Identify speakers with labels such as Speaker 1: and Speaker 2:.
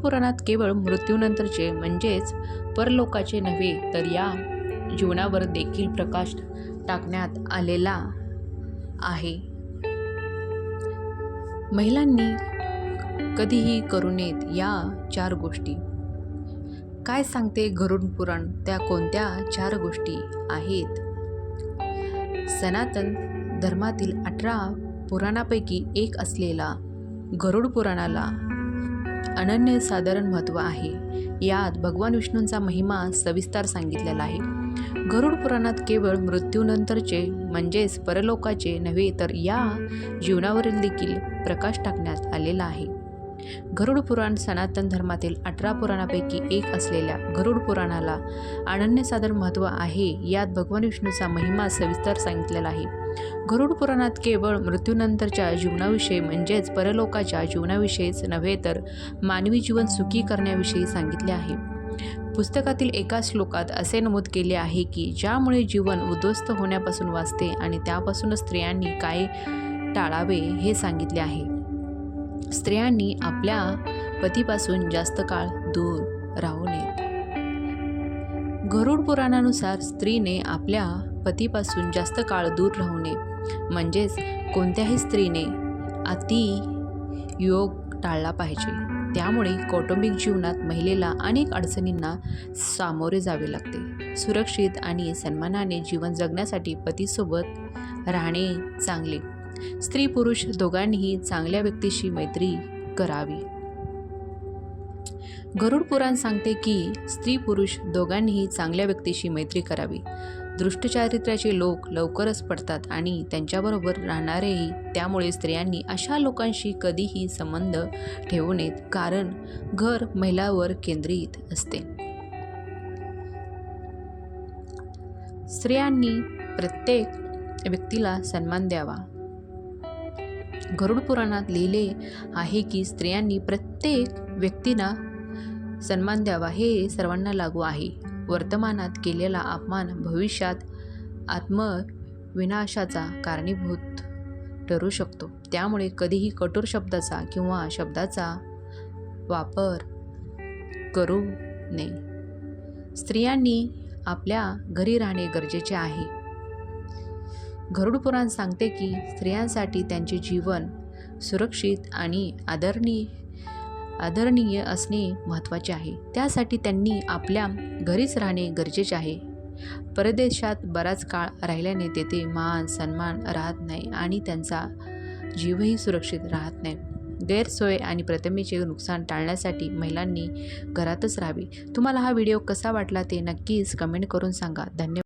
Speaker 1: पुराणात केवळ मृत्यूनंतरचे म्हणजेच परलोकाचे नव्हे तर या जीवनावर देखील प्रकाश टाकण्यात आलेला आहे. महिलांनी कधीही करू नयेत या चार गोष्टी. काय सांगते गरुड पुराण? त्या कोणत्या चार गोष्टी आहेत? सनातन धर्मातील अठरा पुराणापैकी एक असलेला गरुड पुराणाला अनन्यसाधारण महत्त्व आहे. यात भगवान विष्णूंचा महिमा सविस्तर सांगितलेला आहे. गरुड पुराणात केवळ मृत्यूनंतरचे म्हणजेच परलोकाचे नव्हे तर या जीवनावरील देखील प्रकाश टाकण्यात आलेला आहे. गरुड पुराण सनातन धर्मातील अठरा पुराणापैकी एक असलेल्या गरुड पुराणाला अनन्यसाधारण महत्त्व आहे यात भगवान विष्णूचा महिमा सविस्तर सांगितलेला आहे. गरुड पुराणात केवळ मृत्यूनंतरच्या जीवनाविषयी म्हणजेच परलोकाच्या जीवनाविषयीच नव्हे तर मानवी जीवन सुखी करण्याविषयी सांगितले आहे. पुस्तकातील एका श्लोकात असे नमूद केले आहे की ज्यामुळे जीवन उद्ध्वस्त होण्यापासून वाचते आणि त्यापासून स्त्रियांनी काय टाळावे हे सांगितले आहे. स्त्रियांनी आपल्या पतीपासून जास्त काळ दूर राहू नयेत गरुड पुराणानुसार स्त्रीने आपल्या पतीपासून जास्त काळ दूर राहू नये. म्हणजेच कोणत्याही स्त्रीने अति योग टाळला पाहिजे. त्यामुळे कौटुंबिक जीवनात महिलेला अनेक अडचणींना सामोरे जावे लागते. सुरक्षित आणि सन्मानाने जीवन जगण्यासाठी पतीसोबत राहणे चांगले. स्त्री पुरुष दोघांनीही चांगल्या व्यक्तीशी मैत्री करावी. गरुड पुराण सांगते की स्त्री पुरुष दोघांनीही चांगल्या व्यक्तीशी मैत्री करावी. दृष्टचारित्र्याचे लोक लवकरच पडतात आणि त्यांच्याबरोबर राहणारेही त्यामुळे स्त्रियांनी अशा लोकांशी कधीही संबंध ठेवू नयेत कारण घर महिलावर केंद्रित असते. स्त्रियांनी प्रत्येक व्यक्तीला सन्मान द्यावा. गरुड पुराणात लिहिले आहे की स्त्रियांनी प्रत्येक व्यक्तींना सन्मान द्यावा हे सर्वांना लागू आहे. वर्तमानात केलेला अपमान भविष्यात आत्मविनाशाचा कारणीभूत ठरू शकतो. त्यामुळे कधीही कठोर शब्दाचा किंवा शब्दाचा वापर करू नये. स्त्रियांनी आपल्या घरी राहणे गरजेचे आहे. गरुड पुराण सांगते की स्त्रियांसाठी त्यांचे जीवन सुरक्षित आणि आदरणीय आदरणीय असणे महत्त्वाचे आहे. त्यासाठी त्यांनी आपल्या घरीच राहणे गरजेचे आहे. परदेशात बराच काळ राहिल्याने तेथे मान सन्मान राहत नाही आणि त्यांचा जीवही सुरक्षित राहत नाही. गैरसोय आणि प्रतिमेचे नुकसान टाळण्यासाठी महिलांनी घरातच राहावे. तुम्हाला हा व्हिडिओ कसा वाटला ते नक्कीच कमेंट करून सांगा. धन्यवाद.